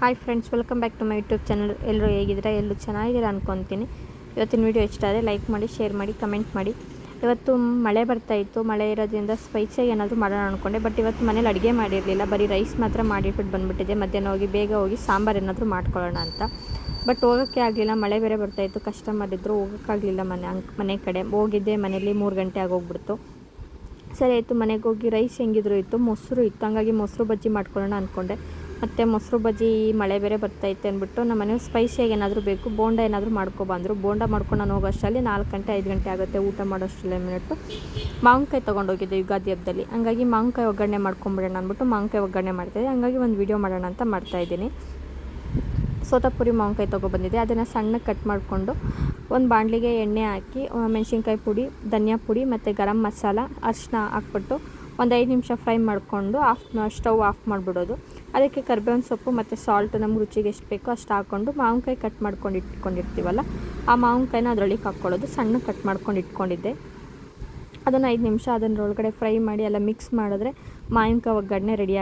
Hi friends welcome back to my YouTube channel ಎಲ್ಲರೂ ಹೇಗಿದ್ದೀರಾ? ಎಲ್ಲರೂ ಚೆನ್ನಾಗಿದ್ದೀರಾ ಅಂದ್ಕೊತೀನಿ ಇವತ್ತಿನ ವೀಡಿಯೋ ಇಷ್ಟ ಆದರೆ ಲೈಕ್ ಮಾಡಿ ಶೇರ್ ಮಾಡಿ ಕಮೆಂಟ್ ಮಾಡಿ. ಇವತ್ತು ಮಳೆ ಬರ್ತಾ ಇತ್ತು. ಮಳೆ ಇರೋದ್ರಿಂದ ಸ್ಪೈಸಿಯಾಗಿ ಏನಾದರೂ ಮಾಡೋಣ ಅಂದ್ಕೊಂಡೆ ಬಟ್ ಇವತ್ತು ಮನೇಲಿ ಅಡುಗೆ ಮಾಡಿರಲಿಲ್ಲ. ಬರೀ ರೈಸ್ ಮಾತ್ರ ಮಾಡಿಟ್ಬಿಟ್ಟು ಬಂದುಬಿಟ್ಟಿದೆ ಮಧ್ಯಾಹ್ನ ಹೋಗಿ ಬೇಗ ಹೋಗಿ ಸಾಂಬಾರು ಏನಾದರೂ ಮಾಡ್ಕೊಳ್ಳೋಣ ಅಂತ. ಬಟ್ ಹೋಗೋಕ್ಕೆ ಆಗಲಿಲ್ಲ. ಮಳೆ ಬೇರೆ ಬರ್ತಾಯಿತ್ತು ಕಸ್ಟಮರ್ ಇದ್ದರು ಹೋಗೋಕ್ಕಾಗಲಿಲ್ಲ ಮನೆ ಮನೆ ಕಡೆ. ಹೋಗಿದ್ದೆ ಮನೇಲಿ ಮೂರು ಗಂಟೆ ಆಗೋಗ್ಬಿಡ್ತು. ಸರಿ ಆಯಿತು ಮನೆಗೆ ಹೋಗಿ ರೈಸ್ ಹೆಂಗಿದ್ರು ಇತ್ತು. ಮೊಸರು ಇತ್ತು. ಹಂಗಾಗಿ ಮೊಸರು ಬಜ್ಜಿ ಮಾಡ್ಕೊಳ್ಳೋಣ ಅಂದ್ಕೊಂಡೆ ಮತ್ತು ಮೊಸರು ಬಜ್ಜಿ, ಮಳೆ ಬೇರೆ ಬರ್ತೈತೆ ಅಂದ್ಬಿಟ್ಟು ನಮ್ಮ ಮನೆಯವ್ರು ಸ್ಪೈಸಿಯಾಗಿ ಏನಾದರೂ ಬೇಕು, ಬೋಂಡ ಏನಾದರೂ ಮಾಡ್ಕೊಬಂದರು ಬೋಂಡ ಮಾಡ್ಕೊಂಡು ನಾನು ಹೋಗೋಷ್ಟರಲ್ಲಿ ನಾಲ್ಕು ಗಂಟೆ, ಐದು ಗಂಟೆ ಆಗುತ್ತೆ ಊಟ ಮಾಡೋಷ್ಟರಲ್ಲಿ ಮಿನಿಟ್ಟು ಮಾವಿನಕಾಯಿ ತೊಗೊಂಡೋಗಿದ್ದೆ ಯುಗಾದಿ ಹಬ್ಬದಲ್ಲಿ ಹಂಗಾಗಿ ಮಾವಿನಕಾಯಿ ಒಗ್ಗರಣೆ ಮಾಡ್ಕೊಂಬಿಡೋಣ ಅಂದ್ಬಿಟ್ಟು ಮಾವಿನಕಾಯಿ ಒಗ್ಗರಣೆ ಮಾಡ್ತಾಯಿದ್ದೆ ಹಂಗಾಗಿ ಒಂದು ವೀಡಿಯೋ ಮಾಡೋಣ ಅಂತ ಮಾಡ್ತಾಯಿದ್ದೀನಿ ಸೋತಾಪುರಿ ಮಾವಿನಕಾಯಿ ತೊಗೊಬಂದಿದ್ದೆ ಅದನ್ನು ಸಣ್ಣಗೆ ಕಟ್ ಮಾಡಿಕೊಂಡು ಒಂದು ಬಾಣಲಿಗೆ ಎಣ್ಣೆ ಹಾಕಿ ಮೆಣಸಿನ್ಕಾಯಿ ಪುಡಿ, ಧನಿಯಾ ಪುಡಿ ಮತ್ತು ಗರಂ ಮಸಾಲ ಅರಿಶಿನ ಹಾಕ್ಬಿಟ್ಟು ಒಂದು ಐದು ನಿಮಿಷ ಫ್ರೈ ಮಾಡಿಕೊಂಡು ಆಫ್ ಸ್ಟವ್ ಆಫ್ ಮಾಡಿಬಿಡೋದು. ಅದಕ್ಕೆ ಕರ್ಬೇವಿನ ಸೊಪ್ಪು ಮತ್ತು ಸಾಲ್ಟ್ ನಮ್ಗೆ ರುಚಿಗೆ ಎಷ್ಟು ಬೇಕೋ ಅಷ್ಟು ಹಾಕ್ಕೊಂಡು ಮಾವಿನಕಾಯಿ ಕಟ್ ಮಾಡ್ಕೊಂಡು ಇಟ್ಕೊಂಡಿರ್ತೀವಲ್ಲ, ಆ ಮಾವಿನಕಾಯಿನ ಅದರೊಳಗೆ ಹಾಕ್ಕೊಳ್ಳೋದು. ಸಣ್ಣ ಕಟ್ ಮಾಡ್ಕೊಂಡು ಇಟ್ಕೊಂಡಿದ್ದೆ. ಅದನ್ನು ಐದು ನಿಮಿಷ ಅದನ್ನೊಳಗಡೆ ಫ್ರೈ ಮಾಡಿ ಎಲ್ಲ ಮಿಕ್ಸ್ ಮಾಡಿದ್ರೆ ಮಾವಿನಕಾಯಿ ಒಗ್ಗರಣೆ ರೆಡಿ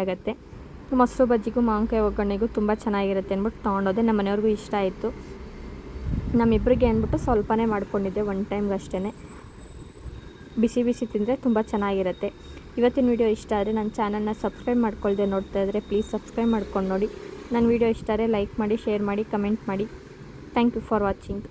ಮೊಸರು ಬಜ್ಜಿಗೂ ಮಾವಿನಕಾಯಿ ಒಗ್ಗರಣೆಗೂ ತುಂಬ ಚೆನ್ನಾಗಿರುತ್ತೆ ಅಂದ್ಬಿಟ್ಟು ತೊಗೊಂಡೋದೆ. ನಮ್ಮ ಮನೆಯವ್ರಿಗೂ ಇಷ್ಟ ಆಯಿತು. ನಮ್ಮಿಬ್ಬರಿಗೆ ಅಂದ್ಬಿಟ್ಟು ಸ್ವಲ್ಪನೇ ಮಾಡ್ಕೊಂಡಿದ್ದೆ ಒನ್ ಟೈಮ್ಗೆ ಅಷ್ಟೇ ಬಿಸಿ ಬಿಸಿ ತಿಂದರೆ ತುಂಬ ಚೆನ್ನಾಗಿರುತ್ತೆ. ಇವತ್ತಿನ ವಿಡಿಯೋ ಇಷ್ಟ ಆದರೆ ನನ್ನ ಚಾನಲ್ನ ಸಬ್ಸ್ಕ್ರೈಬ್ ಮಾಡ್ಕೊಳ್ದೆ ನೋಡ್ತಾ ಇದ್ದರೆ ಪ್ಲೀಸ್ ಸಬ್ಸ್ಕ್ರೈಬ್ ಮಾಡ್ಕೊಂಡು ನೋಡಿ. ನನ್ನ ವಿಡಿಯೋ ಇಷ್ಟ ಆದರೆ ಲೈಕ್ ಮಾಡಿ, ಶೇರ್ ಮಾಡಿ, ಕಮೆಂಟ್ ಮಾಡಿ. Thank you for watching.